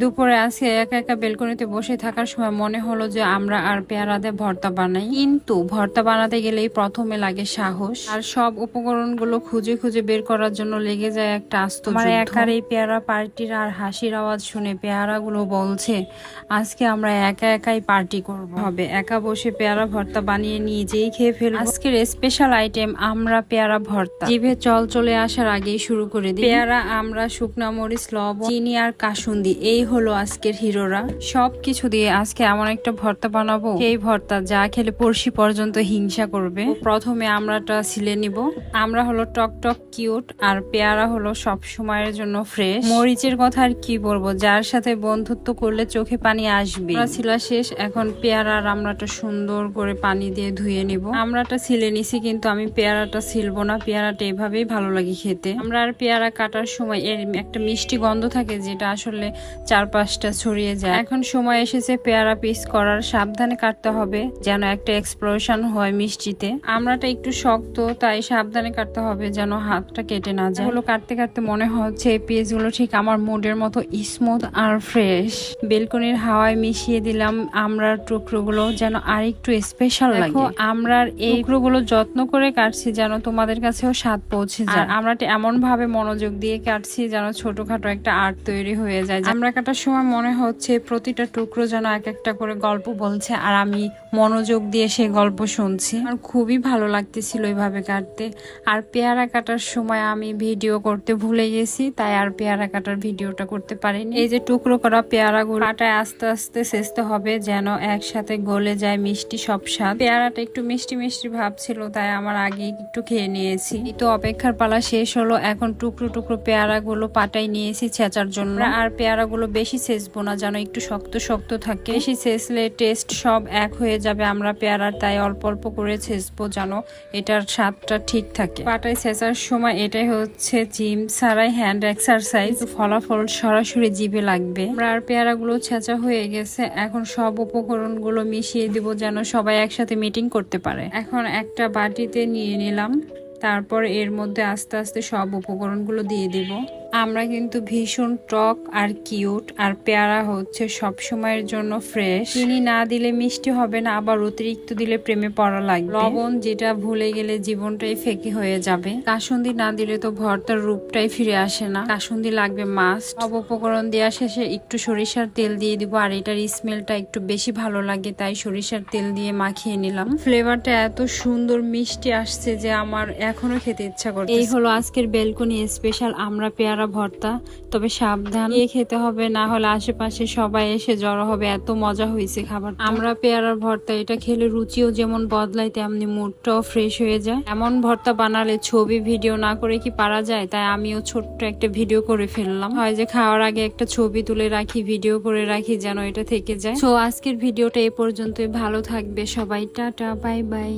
দুপুরে আজকে একা একা বেলকনিতে বসে থাকার সময় মনে হলো যে আমরা আর পেয়ারা দিয়ে ভর্তা বানাই। কিন্তু ভর্তা বানাতে গেলেই প্রথমে লাগে সাহস। আর সব উপকরণগুলো খুঁজে খুঁজে বের করার জন্য লেগে যায় একটা আস্ত আমার একার এই পেয়ারা পার্টির আর হাসির আওয়াজ শুনে পেয়ারাগুলো বলছে আজকে আমরা একা একাই পার্টি করব। হবে একা বসে পেয়ারা ভর্তা বানিয়ে নিজেই খেয়ে ফেলব। আজকের স্পেশাল আইটেম আমরা পেয়ারা ভর্তা। জিভে চল চলে আসার আগেই শুরু করে দিই। পেয়ারা আমরা শুকনা মরিচ লবণ চিনি আর কাসুন্দি এই হলো আজকের হিরোরা। সব কিছু দিয়ে আজকে এমন একটা ভর্তা বানাবো। এই ভর্তা যা খেলে পড়শি পর্যন্ত হিংসা করবে। প্রথমে আমরাটা ছিলে নিব। আমরা হলো টক টক কিউট আর পেয়ারা হলো সব সময়ের জন্য ফ্রেশ। মরিচের কথা আর কি বলব? যার সাথে বন্ধুত্ব করলে চোখে পানি আসবে। ছিলা শেষ। এখন পেয়ারা আর আমরাটা সুন্দর করে পানি দিয়ে ধুয়ে নিব। আমরাটা ছিলে নিছি কিন্তু আমি পেয়ারাটা ছিলবো না। পেয়ারাটা এভাবেই ভালো লাগে খেতে। আমরা আর পেয়ারা কাটার সময় এর একটা মিষ্টি গন্ধ থাকে যেটা আসলে চারপাশটা ছড়িয়ে যায়। এখন সময় এসেছে পেয়ারা পিস করার। সাবধানে কাটতে হবে যেন একটা এক্সপ্লোশন হয় মিষ্টিতে। আমরাটা একটু শক্ত তাই সাবধানে কাটতে হবে যেন হাতটা কেটে না যায়। এগুলো কাটতে কাটতে মনে হচ্ছে এই পিসগুলো ঠিক আমার মুডের মতো স্মুথ আর ফ্রেশ বেলকনির হাওয়ায় মিশিয়ে দিলাম আমরার টুকরোগুলো যেন আরেকটু স্পেশাল লাগে। আমরার এই টুকরোগুলো যত্ন করে কাটছি যেন তোমাদের কাছেও স্বাদ পৌঁছে যায়। আমরাটা এমন ভাবে মনোযোগ দিয়ে কাটছি যেন ছোটখাটো একটা আর্ট তৈরি হয়ে যায়। আমরা কাটার সময় মনে হচ্ছে প্রতিটা টুকরো যেন এক একটা করে গল্প বলছে, আর আমি মনোযোগ দিয়ে সেই গল্প শুনছি। আর খুবই ভালো লাগতেছিল এইভাবে কাটতে। আর পেয়ারা কাটার সময় আমি ভিডিও করতে ভুলে গেছি, তাই আর পেয়ারা কাটার ভিডিওটা করতে পারিনি। এই যে টুকরো করা পেয়ারাগুলো কাটায় আস্তে আস্তে শেষতে হবে, যেন একসাথে গলে যায় মিষ্টি সব স্বাদ। পেয়ারাটা একটু মিষ্টি মিষ্টি ভাব ছিল, তাই আমার আগে একটু খেয়ে নিয়েছি। তো অপেক্ষার পালা শেষ হলো, এখন টুকরো টুকরো পেয়ারাগুলো পাটাই নিয়েছি ছেঁচার জন্য। আর পেয়ারাগুলো বেশি ছেঁচবো না, যেন একটু শক্ত শক্ত থাকে। বেশি ছেঁচলে টেস্ট সব এক হয়ে যাবে, আমরা পেয়ারার তাই অল্প অল্প করে ছেঁচবো যেন এটার স্বাদটা ঠিক থাকে। পাটায় ছেঁচার সময় এটাই হচ্ছে জিম ছাড়াই হ্যান্ড এক্সারসাইজ ফলাফল সরাসরি জিভে লাগবে। আমরা আর পেয়ারাগুলো ছেঁচা হয়ে গেছে, এখন সব উপকরণগুলো মিশিয়ে দিব যেন সবাই একসাথে মিটিং করতে পারে। এখন একটা বাটিতে নিয়ে নিলাম, তারপর এর মধ্যে আস্তে আস্তে সব উপকরণগুলো দিয়ে দিব। আমরা কিন্তু ভীষণ টক আর কিউট আর পেয়ারা হচ্ছে সব সময়ের জন্য ফ্রেশ। চিনি না দিলে মিষ্টি হবে না, আবার অতিরিক্ত দিলে প্রেমে পড়া লাগবে। লবণ যেটা ভুলে গেলে জীবনটাই ফেঁকে হয়ে যাবে। কাসুন্দি না দিলে তো ভর্তার রূপটাই ফিরে আসে না। কাসুন্দি লাগবে মাছ সব উপকরণ দেওয়া শেষে একটু সরিষার তেল দিয়ে দিব, আর এটার স্মেলটা একটু বেশি ভালো লাগে, তাই সরিষার তেল দিয়ে মাখিয়ে নিলাম। ফ্লেভারটা এত সুন্দর মিষ্টি আসছে যে আমার এখনও খেতে ইচ্ছা করছে এই হলো আজকের বেলকনি স্পেশাল আমরা পেয়ারা ভর্তা, তবে সাবধান। নিয়ে খেতে হবে, না হলে আশেপাশে সবাই এসে জড়ো হবে। এত মজা হয়েছে খাবার আমরা পেয়ারার ভর্তা, এটা খেলে রুচিও যেমন বদলায়, তেমনি মুডটাও ফ্রেশ হয়ে যায়। এমন ভর্তা বানালে ছবি, ভিডিও না করে কি পারা যায়? তাই আমিও ছোট্ট একটা ভিডিও করে ফেললাম। হয় যে খাওয়ার আগে একটা ছবি তুলে রাখি, ভিডিও করে রাখি যেন এটা থেকে যায়। তো আজকের ভিডিওটা এ পর্যন্তই। ভালো থাকবে সবাই। Tata bye bye